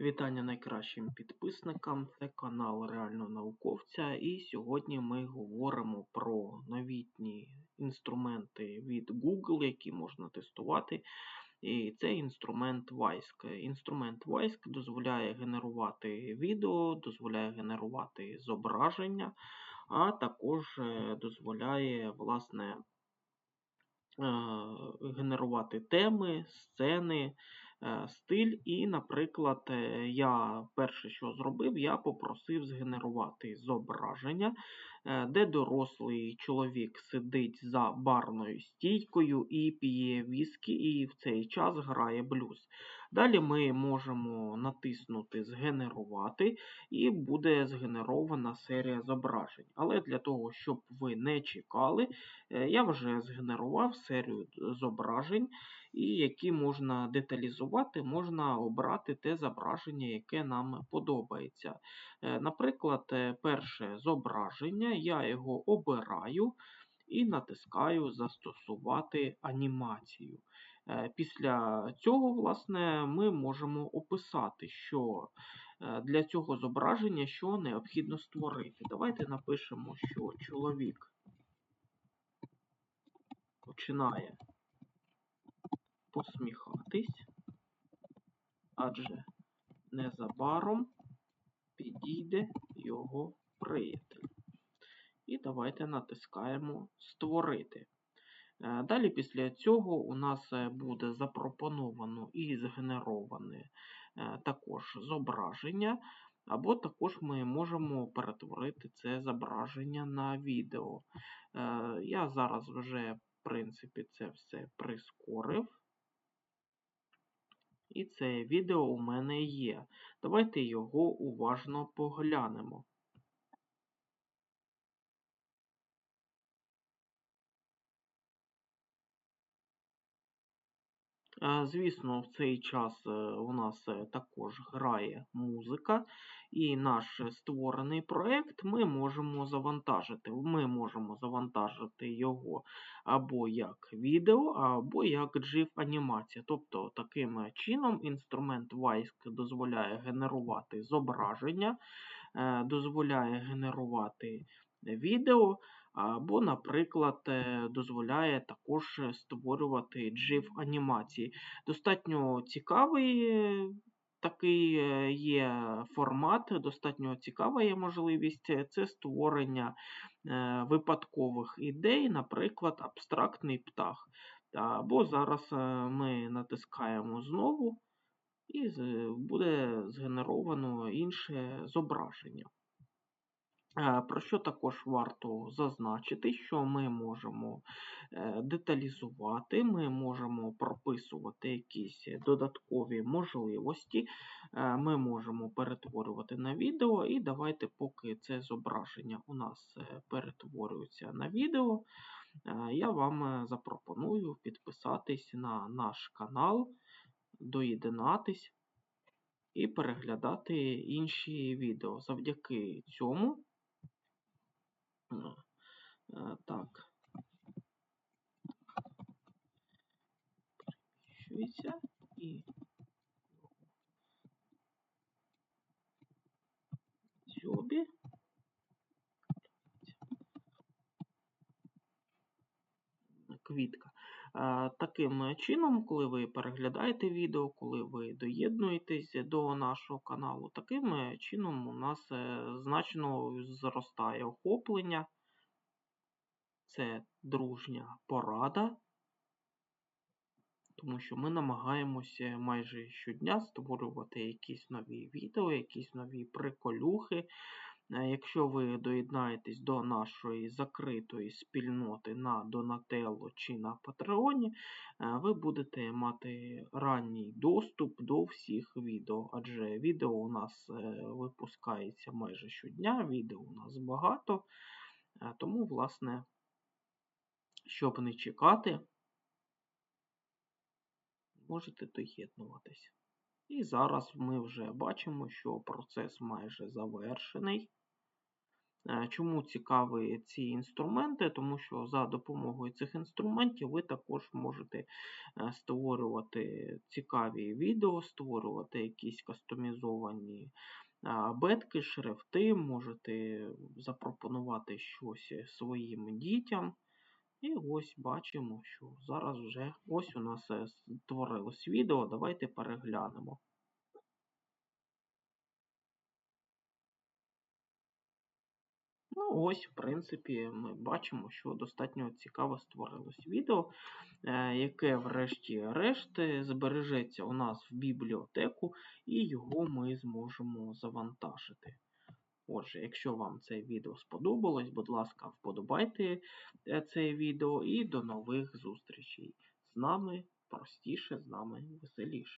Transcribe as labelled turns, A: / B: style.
A: Вітання найкращим підписникам. Це канал Реального науковця. І сьогодні ми говоримо про новітні інструменти від Google, які можна тестувати. І це інструмент WISC. Інструмент WISC дозволяє генерувати відео, дозволяє генерувати зображення, а також е, дозволяє, власне, е, генерувати теми, сцени. Е, стиль. І, наприклад, е, я перше, що зробив, я попросив згенерувати зображення, е, де дорослий чоловік сидить за барною стійкою і п'є віскі, і в цей час грає блюз. Далі ми можемо натиснути Згенерувати, і буде згенерована серія зображень. Але для того, щоб ви не чекали, я вже згенерував серію зображень і які можна деталізувати, можна обрати те зображення, яке нам подобається. Е, наприклад, е, перше зображення, я його обираю і натискаю Застосувати анімацію. Е, після цього, власне, ми можемо описати, що для цього зображення що необхідно створити. Давайте напишемо, що чоловік починає посміхатись, адже незабаром підійде його приятель. І давайте натискаємо Створити. Е, далі після цього у нас е, буде запропоновано і згенероване е, також зображення, або також ми можемо перетворити це зображення на відео. Я зараз вже, в принципі, це все прискорив. І це відео у мене є. Давайте його уважно поглянемо. Звісно, в цей час е, у нас е, також грає музика, і наш створений проєкт ми можемо завантажити. Ми можемо завантажити його або як відео, або як GIF-анімація. Тобто, таким чином інструмент WISC дозволяє генерувати зображення, е, дозволяє генерувати відео. Або, наприклад, е, дозволяє також створювати GIF-анімації. Достатньо цікавий е, такий е, є формат, достатньо цікава є можливість це створення випадкових ідей, наприклад, абстрактний птах. Або зараз ми натискаємо знову, і буде згенеровано інше зображення. Е, про що також варто зазначити, що ми можемо е, деталізувати, ми можемо прописувати якісь додаткові можливості, е, ми можемо перетворювати на відео, і давайте, поки це зображення у нас перетворюється на відео, я вам запропоную підписатись на наш канал, доєднатись і переглядати інші відео. Завдяки цьому. Квітка. Е, таким чином, коли ви переглядаєте відео, коли ви доєднуєтесь до нашого каналу, таким чином у нас е, значно зростає охоплення. Це дружня порада, тому що ми намагаємося майже щодня створювати якісь нові відео, якісь нові приколюхи. Е, якщо ви доєднаєтесь до нашої закритої спільноти на Donatello чи на Патреоні, е, ви будете мати ранній доступ до всіх відео, адже відео у нас е, випускається майже щодня, відео у нас багато. Тому, власне, щоб не чекати, можете доєднуватися. І зараз ми вже бачимо, що процес майже завершений. Е, Чому цікаві ці інструменти? Тому що за допомогою цих інструментів ви також можете е, створювати цікаві відео, створювати якісь кастомізовані бетки, шрифти, можете запропонувати щось своїм дітям. І ось бачимо, що зараз вже ось у нас е, створилось відео. Давайте переглянемо. Ну, ось, в принципі, ми бачимо, що достатньо цікаво створилось відео, е, яке, врешті-решт, збережеться у нас в бібліотеку, і його ми зможемо завантажити. Отже, якщо вам це відео сподобалось, будь ласка, вподобайте е, це відео і до нових зустрічей. З нами простіше, з нами веселіше.